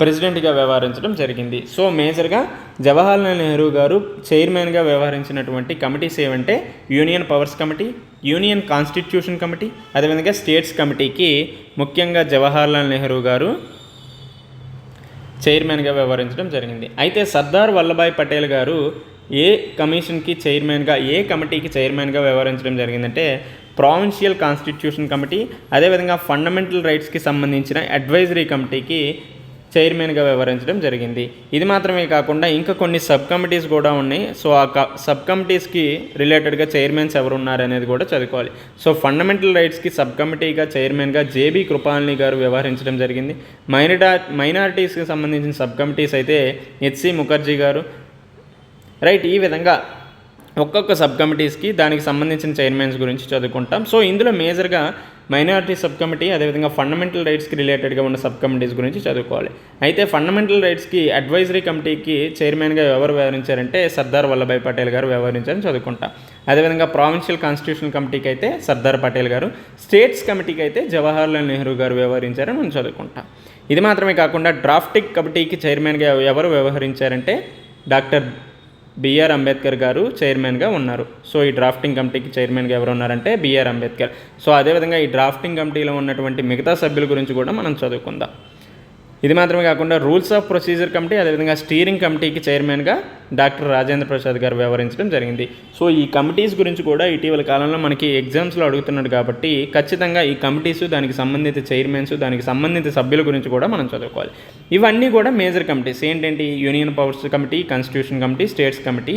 ప్రెసిడెంట్గా వ్యవహరించడం జరిగింది. సో మేజర్గా జవహర్లాల్ నెహ్రూ గారు చైర్మన్గా వ్యవహరించినటువంటి కమిటీస్ ఏవంటే union powers committee union constitution committee అదేవిధంగా స్టేట్స్ కమిటీకి ముఖ్యంగా జవహర్లాల్ నెహ్రూ గారు చైర్మన్గా వ్యవహరించడం జరిగింది. అయితే సర్దార్ వల్లభాయ్ పటేల్ గారు ఏ కమిషన్కి చైర్మన్గా ఏ కమిటీకి చైర్మన్గా వ్యవహరించడం జరిగిందంటే ప్రావిన్షియల్ కాన్స్టిట్యూషన్ కమిటీ అదేవిధంగా ఫండమెంటల్ రైట్స్కి సంబంధించిన అడ్వైజరీ కమిటీకి చైర్మన్గా వ్యవహరించడం జరిగింది. ఇది మాత్రమే కాకుండా ఇంకా కొన్ని సబ్ కమిటీస్ కూడా ఉన్నాయి. సో ఆ క సబ్ కమిటీస్కి రిలేటెడ్గా చైర్మన్స్ ఎవరు ఉన్నారు అనేది కూడా చదువుకోవాలి. సో ఫండమెంటల్ రైట్స్కి సబ్ కమిటీగా చైర్మన్గా జేబీ కృపాలిని గారు వ్యవహరించడం జరిగింది. మైనటా మైనారిటీస్కి సంబంధించిన సబ్ కమిటీస్ అయితే హెచ్సి ముఖర్జీ గారు. రైట్ ఈ విధంగా ఒక్కొక్క సబ్ కమిటీస్కి దానికి సంబంధించిన చైర్మన్స్ గురించి చదువుకుంటాం. సో ఇందులో మేజర్గా మైనారిటీ సబ్ కమిటీ అదేవిధంగా ఫండమెంటల్ రైట్స్కి రిలేటెడ్గా ఉన్న సబ్ కమిటీస్ గురించి చదువుకోవాలి. అయితే ఫండమెంటల్ రైట్స్కి అడ్వైజరీ కమిటీకి చైర్మన్గా ఎవరు వ్యవహరించారంటే సర్దార్ వల్లభాయ్ పటేల్ గారు వ్యవహరించారని చదువుకుంటాం. అదేవిధంగా ప్రావిన్షియల్ కాన్స్టిట్యూషన్ కమిటీకి అయితే సర్దార్ పటేల్ గారు స్టేట్స్ కమిటీకి అయితే జవహర్లాల్ నెహ్రూ గారు వ్యవహరించారని మనం చదువుకుంటాం. ఇది మాత్రమే కాకుండా డ్రాఫ్టింగ్ కమిటీకి చైర్మన్గా ఎవరు వ్యవహరించారంటే డాక్టర్ బిఆర్ అంబేద్కర్ గారు చైర్మన్గా ఉన్నారు. సో ఈ డ్రాఫ్టింగ్ కమిటీకి చైర్మన్గా ఎవరు ఉన్నారంటే బిఆర్ అంబేద్కర్. సో అదేవిధంగా ఈ డ్రాఫ్టింగ్ కమిటీలో ఉన్నటువంటి మిగతా సభ్యుల గురించి కూడా మనం చదువుకుందాం. ఇది మాత్రమే కాకుండా రూల్స్ ఆఫ్ ప్రొసీజర్ కమిటీ అదేవిధంగా స్టీరింగ్ కమిటీకి చైర్మన్గా డాక్టర్ రాజేంద్ర ప్రసాద్ గారు వ్యవహరించడం జరిగింది. సో ఈ కమిటీస్ గురించి కూడా ఇటీవల కాలంలో మనకి ఎగ్జామ్స్లో అడుగుతున్నాడు కాబట్టి ఖచ్చితంగా ఈ కమిటీస్ దానికి సంబంధిత చైర్మన్స్ దానికి సంబంధిత సభ్యుల గురించి కూడా మనం చదువుకోవాలి. ఇవన్నీ కూడా మేజర్ కమిటీస్. ఏంటంటే union powers committee constitution committee states committee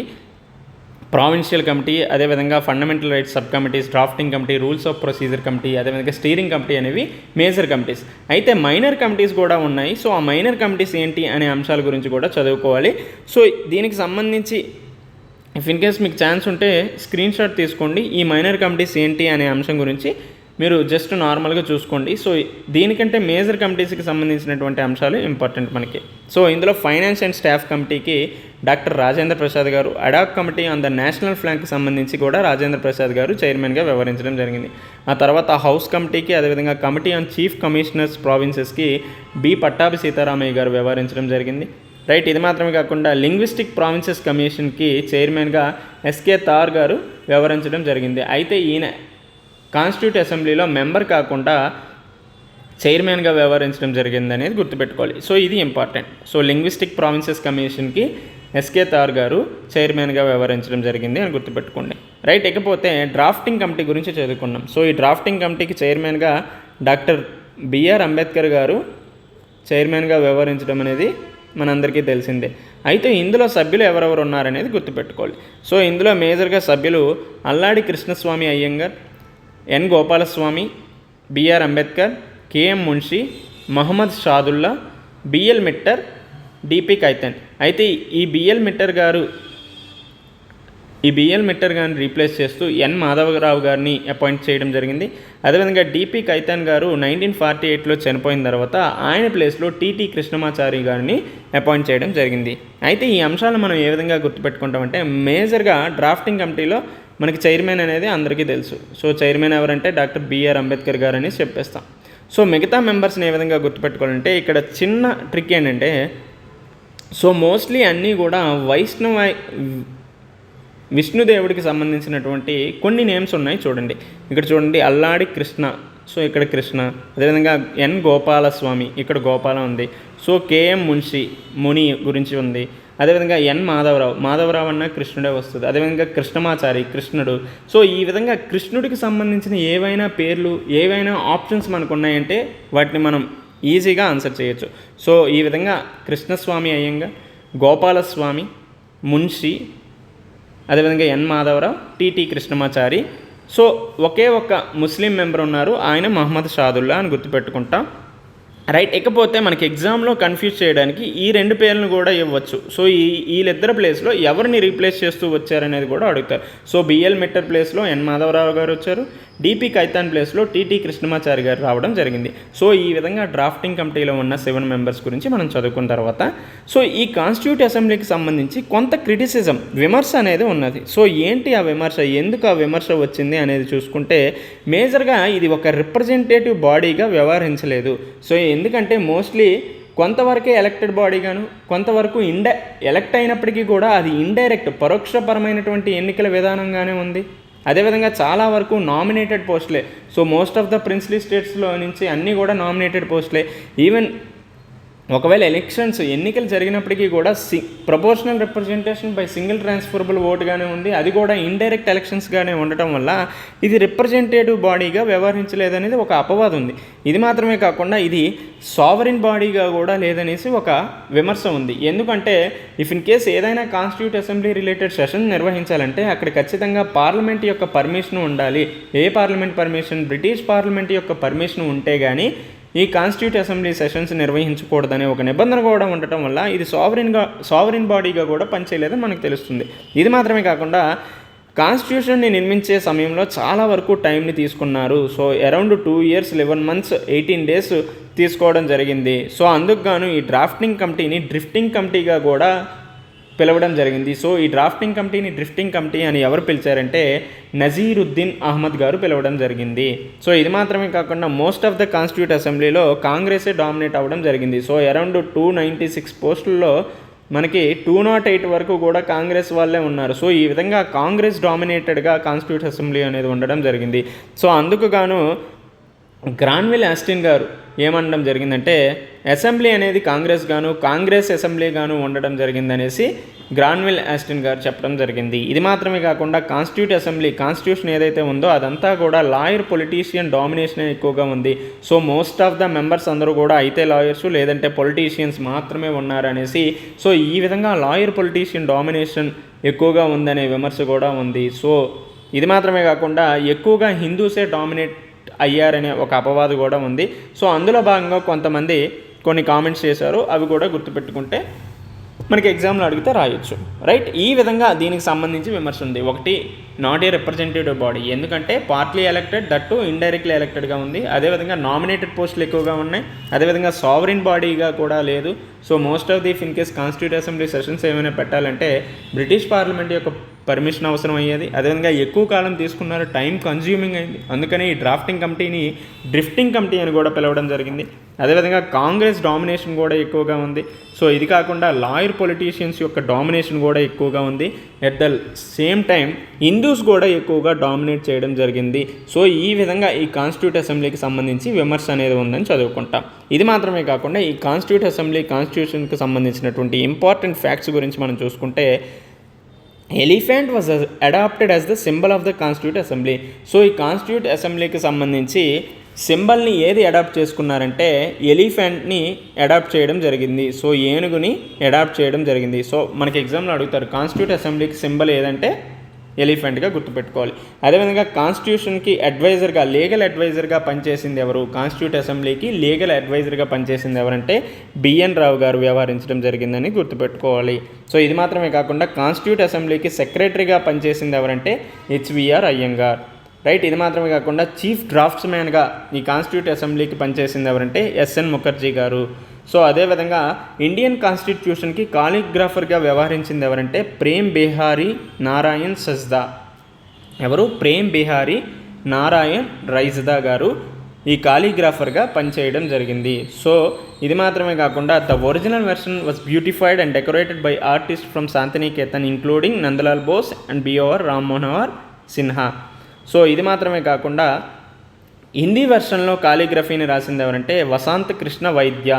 provincial committee అదేవిధంగా fundamental rights sub committees drafting committee rules of procedure committee అదేవిధంగా స్టీరింగ్ కమిటీ అనేవి మేజర్ కమిటీస్. అయితే మైనర్ కమిటీస్ కూడా ఉన్నాయి. సో ఆ మైనర్ కమిటీస్ ఏంటి అనే అంశాల గురించి కూడా చదువుకోవాలి. సో దీనికి సంబంధించి ఇఫ్ ఇన్ కేస్ మీకు ఛాన్స్ ఉంటే స్క్రీన్ షాట్ తీసుకోండి. ఈ మైనర్ కమిటీస్ ఏంటి అనే అంశం గురించి మీరు జస్ట్ నార్మల్గా చూసుకోండి. సో దీనికంటే మేజర్ కమిటీస్కి సంబంధించినటువంటి అంశాలు ఇంపార్టెంట్ మనకి. సో ఇందులో ఫైనాన్స్ అండ్ స్టాఫ్ కమిటీకి డాక్టర్ రాజేంద్ర ప్రసాద్ గారు ad hoc committee on the national flag సంబంధించి కూడా రాజేంద్ర ప్రసాద్ గారు చైర్మన్గా వ్యవహరించడం జరిగింది. ఆ తర్వాత హౌస్ కమిటీకి అదేవిధంగా కమిటీ ఆన్ చీఫ్ కమిషనర్స్ ప్రావిన్సెస్కి బి పట్టాభి సీతారామయ్య గారు వ్యవహరించడం జరిగింది. రైట్ ఇది మాత్రమే కాకుండా లింగ్విస్టిక్ ప్రావిన్సెస్ కమిషన్కి చైర్మన్గా ఎస్కే తార్ గారు వ్యవహరించడం జరిగింది. అయితే ఈయన కాన్స్టిట్యూట్ అసెంబ్లీలో మెంబర్ కాకుండా చైర్మన్గా వ్యవహరించడం జరిగింది అనేది గుర్తుపెట్టుకోవాలి. సో ఇది ఇంపార్టెంట్. సో లింగ్విస్టిక్ ప్రావిన్సెస్ కమిషన్కి ఎస్కే తార్ గారు చైర్మన్గా వ్యవహరించడం జరిగింది అని గుర్తుపెట్టుకోండి. రైట్ ఇకపోతే డ్రాఫ్టింగ్ కమిటీ గురించి చదువుకున్నాం. సో ఈ డ్రాఫ్టింగ్ కమిటీకి చైర్మన్గా డాక్టర్ బిఆర్ అంబేద్కర్ గారు చైర్మన్గా వ్యవహరించడం అనేది మనందరికీ తెలిసిందే. అయితే ఇందులో సభ్యులు ఎవరెవరు ఉన్నారనేది గుర్తుపెట్టుకోవాలి. సో ఇందులో మేజర్గా సభ్యులు Alladi Krishnaswami Ayyangar N. Gopalaswami B R Ambedkar K M Munshi Mohammed Saadulla B L Mitter D P Khaitan. అయితే ఈ బిఎల్ మిట్టర్ గారు ఈ బిఎల్ మిట్టర్ గారిని రీప్లేస్ చేస్తూ ఎన్. మాధవరావు గారిని అపాయింట్ చేయడం జరిగింది. అదేవిధంగా డిపి కైతన్ గారు నైన్టీన్ ఫార్టీ ఎయిట్లో చనిపోయిన తర్వాత ఆయన ప్లేస్లో టీటీ కృష్ణమాచారి గారిని అపాయింట్ చేయడం జరిగింది. అయితే ఈ అంశాలను మనం ఏ విధంగా గుర్తుపెట్టుకుంటామంటే మేజర్గా డ్రాఫ్టింగ్ కమిటీలో మనకి చైర్మన్ అనేది అందరికీ తెలుసు. సో చైర్మన్ ఎవరంటే డాక్టర్ బిఆర్ అంబేద్కర్ గారు అని చెప్పేస్తాం. సో మిగతా మెంబర్స్ని ఏ విధంగా గుర్తుపెట్టుకోవాలంటే ఇక్కడ చిన్న ట్రిక్ ఏంటంటే సో మోస్ట్లీ అన్నీ కూడా వైష్ణవ విష్ణుదేవుడికి సంబంధించినటువంటి కొన్ని నేమ్స్ ఉన్నాయి చూడండి. ఇక్కడ చూడండి అల్లాడి కృష్ణ. సో ఇక్కడ కృష్ణ అదేవిధంగా ఎన్ గోపాలస్వామి ఇక్కడ గోపాల ఉంది. సో కేఎం మున్షి ముని గురించి ఉంది. అదేవిధంగా ఎన్ మాధవరావు. మాధవరావు అన్న కృష్ణుడే వస్తుంది. అదేవిధంగా కృష్ణమాచారి కృష్ణుడు. సో ఈ విధంగా కృష్ణుడికి సంబంధించిన ఏవైనా పేర్లు ఏవైనా ఆప్షన్స్ మనకు ఉన్నాయంటే వాటిని మనం ఈజీగా ఆన్సర్ చేయొచ్చు. సో ఈ విధంగా కృష్ణస్వామి అయ్యంగా గోపాలస్వామి మున్షి అదేవిధంగా N Madhavarao T T Krishnamachari. So ఒకే ఒక్క ముస్లిం మెంబర్ ఉన్నారు. ఆయన మహమ్మద్ షాదుల్లా అని గుర్తుపెట్టుకుంటాం. రైట్? ఇకపోతే మనకి ఎగ్జామ్లో కన్ఫ్యూజ్ చేయడానికి ఈ రెండు పేర్లను కూడా ఇవ్వచ్చు. సో ఈ వీళ్ళిద్దరు ప్లేస్లో ఎవరిని రీప్లేస్ చేస్తూ వచ్చారనేది కూడా అడుగుతారు. సో బిఎల్ మిట్టర్ ప్లేస్లో ఎన్ మాధవరావు గారు వచ్చారు. డిపి కైతాన్ ప్లేస్లో టీటీ కృష్ణమాచారి గారు రావడం జరిగింది. సో ఈ విధంగా డ్రాఫ్టింగ్ కమిటీలో ఉన్న సెవెన్ మెంబర్స్ గురించి మనం చదువుకున్న తర్వాత సో ఈ కాన్స్టిట్యూట్ అసెంబ్లీకి సంబంధించి కొంత క్రిటిసిజం విమర్శ అనేది ఉన్నది. సో ఏంటి ఆ విమర్శ? ఎందుకు ఆ విమర్శ వచ్చింది అనేది చూసుకుంటే మేజర్గా ఇది ఒక రిప్రజెంటేటివ్ బాడీగా వ్యవహరించలేదు. సో ఎందుకంటే మోస్ట్లీ కొంతవరకే ఎలక్టెడ్ బాడీగాను కొంతవరకు ఇండై ఎలక్ట్ అయినప్పటికీ కూడా అది ఇండైరెక్ట్ పరోక్షపరమైనటువంటి ఎన్నికల విధానంగానే ఉంది. అదేవిధంగా చాలా వరకు nominated పోస్టులే so most of the princely స్టేట్స్లో నుంచి అన్నీ కూడా నామినేటెడ్ పోస్టులే ఈవెన్ ఒకవేళ ఎలక్షన్స్ ఎన్నికలు జరిగినప్పటికీ కూడా C proportional representation by single transferable ఓటుగానే ఉంది. అది కూడా ఇండైరెక్ట్ ఎలక్షన్స్గానే ఉండటం వల్ల ఇది రిప్రజెంటేటివ్ బాడీగా వ్యవహరించలేదనేది ఒక అపవాదం ఉంది. ఇది మాత్రమే కాకుండా ఇది సావరిన్ బాడీగా కూడా లేదనేసి ఒక విమర్శ ఉంది. ఎందుకంటే ఇఫ్ ఇన్ కేస్ ఏదైనా కాన్స్టిట్యూట్ అసెంబ్లీ రిలేటెడ్ సెషన్ నిర్వహించాలంటే అక్కడ ఖచ్చితంగా పార్లమెంట్ యొక్క పర్మిషన్ ఉండాలి. ఏ పార్లమెంట్ పర్మిషన్ బ్రిటిష్ పార్లమెంట్ యొక్క పర్మిషన్ ఉంటే కానీ ఈ కాన్స్టిట్యూట్ అసెంబ్లీ సెషన్స్ నిర్వహించకూడదనే ఒక నిబంధన కూడా ఉండటం వల్ల ఇది సావరిన్గా సావరిన్ బాడీగా కూడా పనిచేయలేదని మనకు తెలుస్తుంది. ఇది మాత్రమే కాకుండా కాన్స్టిట్యూషన్ని నిర్మించే సమయంలో చాలా వరకు టైంని తీసుకున్నారు. So around two years eleven months eighteen days తీసుకోవడం జరిగింది. సో అందుకు గాను ఈ డ్రాఫ్టింగ్ కమిటీని డ్రిఫ్టింగ్ కమిటీగా కూడా పిలవడం జరిగింది. సో ఈ డ్రాఫ్టింగ్ కమిటీని డ్రిఫ్టింగ్ కమిటీ అని ఎవరు పిలిచారంటే నజీరుద్దీన్ అహ్మద్ గారు పిలవడం జరిగింది. సో ఇది మాత్రమే కాకుండా మోస్ట్ ఆఫ్ ద కాన్స్టిట్యూట్ అసెంబ్లీలో కాంగ్రెసే డామినేట్ అవ్వడం జరిగింది. So around two ninety six పోస్టుల్లో మనకి టూ నాట్ ఎయిట్ వరకు కూడా కాంగ్రెస్ వాళ్ళే ఉన్నారు. సో ఈ విధంగా కాంగ్రెస్ డామినేటెడ్గా కాన్స్టిట్యూట్ అసెంబ్లీ అనేది ఉండడం జరిగింది. సో అందుకు గాను గ్రాన్విల్ ఆస్టిన్ గారు ఏమనడం జరిగిందంటే అసెంబ్లీ అనేది కాంగ్రెస్ గాను కాంగ్రెస్ అసెంబ్లీ గాను ఉండడం జరిగిందనేసి గ్రాన్విల్ ఆస్టిన్ గారు చెప్పడం జరిగింది. ఇది మాత్రమే కాకుండా కాన్స్టిట్యూట్ అసెంబ్లీ కాన్స్టిట్యూషన్ ఏదైతే ఉందో అదంతా కూడా లాయర్ పొలిటీషియన్ డామినేషన్ ఎక్కువగా ఉంది. So most of the members అందరూ కూడా అయితే లాయర్స్ లేదంటే పొలిటీషియన్స్ మాత్రమే ఉన్నారనేసి సో ఈ విధంగా లాయర్ పొలిటీషియన్ డామినేషన్ ఎక్కువగా ఉందనే విమర్శ కూడా ఉంది. సో ఇది మాత్రమే కాకుండా ఎక్కువగా హిందూసే డామినేట్ అయ్యారనే ఒక అపవాదు కూడా ఉంది. సో అందులో భాగంగా కొంతమంది కొన్ని కామెంట్స్ చేశారు. అవి కూడా గుర్తుపెట్టుకుంటే మనకి ఎగ్జామ్లో అడిగితే రాయొచ్చు. రైట్? ఈ విధంగా దీనికి సంబంధించి విమర్శ ఉంది. ఒకటి నాట్ ఏ రిప్రజెంటేటివ్ బాడీ ఎందుకంటే పార్ట్లీ ఎలక్టెడ్ దట్టు ఇండైరెక్ట్లీ ఎలక్టెడ్గా ఉంది. అదేవిధంగా నామినేటెడ్ పోస్టులు ఎక్కువగా ఉన్నాయి. అదేవిధంగా సావరిన్ బాడీగా కూడా లేదు. So most of the if in case case constituent assembly sessions ఏమైనా పెట్టాలంటే బ్రిటిష్ పార్లమెంట్ యొక్క పర్మిషన్ అవసరం అయ్యేది. అదేవిధంగా ఎక్కువ కాలం తీసుకున్నారు టైం కన్జ్యూమింగ్ అయింది. అందుకని ఈ డ్రాఫ్టింగ్ కమిటీని డ్రిఫ్టింగ్ కమిటీ అని కూడా పిలవడం జరిగింది. అదేవిధంగా కాంగ్రెస్ డామినేషన్ కూడా ఎక్కువగా ఉంది. సో ఇది కాకుండా లాయర్ పొలిటీషియన్స్ యొక్క డామినేషన్ కూడా ఎక్కువగా ఉంది. At the same time Hindus కూడా ఎక్కువగా డామినేట్ చేయడం జరిగింది. సో ఈ విధంగా ఈ కాన్స్టిట్యూట్ అసెంబ్లీకి సంబంధించి విమర్శ అనేది ఉందని చదువుకుంటాం. ఇది మాత్రమే కాకుండా ఈ కాన్స్టిట్యూట్ అసెంబ్లీ కాన్స్టిట్యూషన్కి సంబంధించినటువంటి ఇంపార్టెంట్ ఫ్యాక్ట్స్ గురించి మనం చూసుకుంటే elephant was adopted as the symbol of the constituent assembly. So ఈ కాన్స్టిట్యూట్ అసెంబ్లీకి సంబంధించి సింబల్ని ఏది అడాప్ట్ చేసుకున్నారంటే ఎలిఫెంట్ని అడాప్ట్ చేయడం జరిగింది. సో ఏనుగుని అడాప్ట్ చేయడం జరిగింది. సో మనకి ఎగ్జామ్లో అడుగుతారు కాన్స్టిట్యూట్ అసెంబ్లీకి సింబల్ ఏదంటే ఎలిఫెంట్గా గుర్తుపెట్టుకోవాలి. అదేవిధంగా కాన్స్టిట్యూషన్కి అడ్వైజర్గా లీగల్ అడ్వైజర్గా పనిచేసింది ఎవరు? కాన్స్టిట్యూట్ అసెంబ్లీకి లీగల్ అడ్వైజర్గా పనిచేసింది ఎవరంటే బిఎన్ రావు గారు వ్యవహరించడం జరిగిందని గుర్తుపెట్టుకోవాలి. సో ఇది మాత్రమే కాకుండా కాన్స్టిట్యూట్ అసెంబ్లీకి సెక్రటరీగా పనిచేసింది ఎవరంటే హెచ్విఆర్ అయ్యంగార్ రైట్? ఇది మాత్రమే కాకుండా చీఫ్ డ్రాఫ్ట్స్మ్యాన్గా ఈ కాన్స్టిట్యూట్ అసెంబ్లీకి పనిచేసింది ఎవరంటే ఎస్ఎన్ ముఖర్జీ గారు. సో అదేవిధంగా ఇండియన్ కాన్స్టిట్యూషన్కి కాలిగ్రాఫర్గా వ్యవహరించింది ఎవరంటే ప్రేమ్ బీహారీ నారాయణ్ సజ్దా ఎవరు? ప్రేమ్ బిహారీ నారాయణ్ రైజ్దా గారు ఈ కాలిగ్రాఫర్గా పనిచేయడం జరిగింది. సో ఇది మాత్రమే కాకుండా the original version was beautified and decorated by artist from Shantiniketan including Nandalal Bose and Beohar Ram Manohar Sinha so ఇది మాత్రమే కాకుండా హిందీ వెర్షన్లో కాలిగ్రఫీని రాసింది ఎవరంటే వసంత్ కృష్ణ వైద్య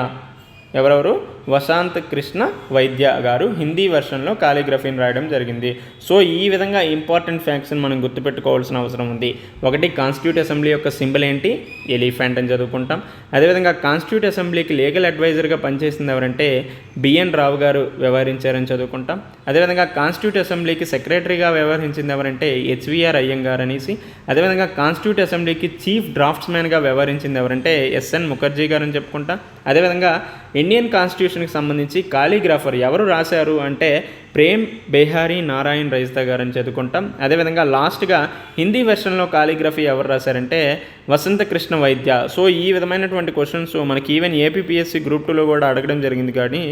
ఎవరెవరు? వసంత్ కృష్ణ వైద్య గారు హిందీ వెర్షన్లో కాలిగ్రఫీని రాయడం జరిగింది. సో ఈ విధంగా ఇంపార్టెంట్ ఫ్యాక్ట్స్ని మనం గుర్తుపెట్టుకోవాల్సిన అవసరం ఉంది. ఒకటి కాన్స్టిట్యూట్ అసెంబ్లీ యొక్క సింబల్ ఏంటి? ఎలిఫెంట్ అని చదువుకుంటాం. అదేవిధంగా కాన్స్టిట్యూట్ అసెంబ్లీకి లీగల్ అడ్వైజర్గా పనిచేసింది ఎవరంటే బిఎన్ రావు గారు వ్యవహరించారని చదువుకుంటాం. అదేవిధంగా కాన్స్టిట్యూట్ అసెంబ్లీకి సెక్రటరీగా వ్యవహరించింది ఎవరంటే హెచ్విఆర్ అయ్యంగార్ అనేసి. అదేవిధంగా కాన్స్టిట్యూట్ అసెంబ్లీకి చీఫ్ డ్రాఫ్ట్స్మెన్గా వ్యవహరించింది ఎవరంటే ఎస్ఎన్ ముఖర్జీ గారు అని చెప్పుకుంటాం. అదేవిధంగా ఇండియన్ కాన్స్టిట్యూషన్కి సంబంధించి కాలిగ్రాఫర్ ఎవరు రాశారు అంటే ప్రేమ్ బేహారీ నారాయణ్ రైజ్దా గారని చదువుకుంటాం. అదేవిధంగా లాస్ట్గా హిందీ వెర్షన్లో కాలిగ్రఫీ ఎవరు రాశారంటే వసంత కృష్ణ వైద్య. సో ఈ విధమైనటువంటి క్వశ్చన్స్ మనకి ఈవెన్ ఏపీపీఎస్సీ గ్రూప్ టూలో కూడా అడగడం జరిగింది కానీ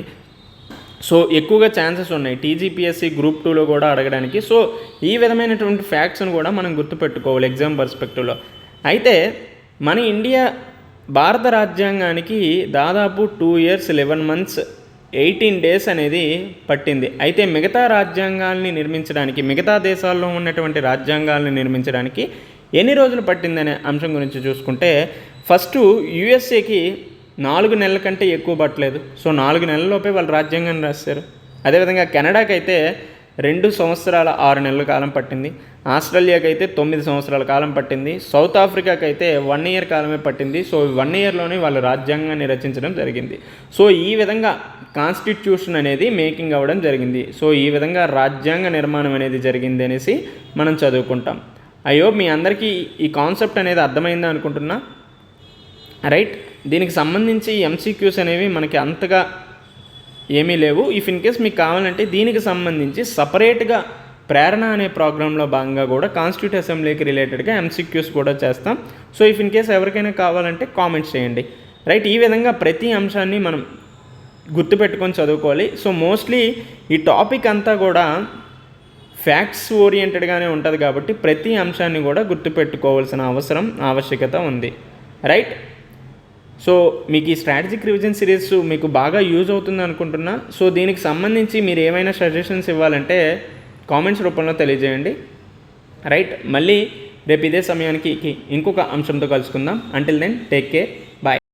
సో ఎక్కువగా ఛాన్సెస్ ఉన్నాయి టీజీపీఎస్సీ గ్రూప్ టూలో కూడా అడగడానికి. సో ఈ విధమైనటువంటి ఫ్యాక్ట్స్ను కూడా మనం గుర్తుపెట్టుకోవాలి ఎగ్జామ్ పర్స్పెక్టివ్లో. అయితే మన ఇండియా భారత రాజ్యాంగానికి దాదాపు two years eleven months eighteen days అనేది పట్టింది. అయితే మిగతా రాజ్యాంగాల్ని నిర్మించడానికి మిగతా దేశాల్లో ఉన్నటువంటి రాజ్యాంగాల్ని నిర్మించడానికి ఎన్ని రోజులు పట్టిందనే అంశం గురించి చూసుకుంటే ఫస్ట్ యుఎస్ఏకి నాలుగు నెలల కంటే ఎక్కువ పట్టలేదు. సో నాలుగు నెలల్లోపే వాళ్ళు రాజ్యాంగాన్ని రాశారు. అదేవిధంగా కెనడాకి అయితే రెండు సంవత్సరాల ఆరు నెలల కాలం పట్టింది. ఆస్ట్రేలియాకి అయితే తొమ్మిది సంవత్సరాల కాలం పట్టింది. సౌత్ ఆఫ్రికాకి అయితే వన్ ఇయర్ కాలమే పట్టింది. సో వన్ ఇయర్లోనే వాళ్ళు రాజ్యాంగాన్ని రచించడం జరిగింది. సో ఈ విధంగా కాన్స్టిట్యూషన్ అనేది మేకింగ్ అవ్వడం జరిగింది. సో ఈ విధంగా రాజ్యాంగ నిర్మాణం అనేది జరిగింది అనేసి మనం చదువుకుంటాం. అయ్యో మీ అందరికీ ఈ కాన్సెప్ట్ అనేది అర్థమైందా అనుకుంటున్నా? రైట్. దీనికి సంబంధించి ఎంసీక్యూస్ అనేవి మనకి అంతగా ఏమీ లేవు. ఇఫ్ ఇన్ కేస్ మీకు కావాలంటే దీనికి సంబంధించి సపరేట్గా ప్రేరణ అనే ప్రోగ్రాంలో భాగంగా కూడా కాన్స్టిట్యూట్ అసెంబ్లీకి రిలేటెడ్గా ఎంసీక్యూస్ కూడా చేస్తాం. సో ఇఫ్ ఇన్ కేస్ ఎవరికైనా కావాలంటే కామెంట్స్ చేయండి. రైట్ ఈ విధంగా ప్రతి అంశాన్ని మనం గుర్తుపెట్టుకొని చదువుకోవాలి. సో మోస్ట్లీ ఈ టాపిక్ అంతా కూడా ఫ్యాక్ట్స్ ఓరియంటెడ్గానే ఉంటుంది కాబట్టి ప్రతి అంశాన్ని కూడా గుర్తుపెట్టుకోవాల్సిన అవసరం ఆవశ్యకత ఉంది. రైట్ సో మీకు ఈ స్ట్రాటజిక్ రివిజన్ సిరీస్ మీకు బాగా యూజ్ అవుతుంది అనుకుంటున్నా. సో దీనికి సంబంధించి మీరు ఏమైనా సజెషన్స్ ఇవ్వాలంటే కామెంట్స్ రూపంలో తెలియజేయండి. రైట్ మళ్ళీ రేపు ఇదే సమయానికి ఇంకొక అంశంతో కలుసుకుందాం. Until then take care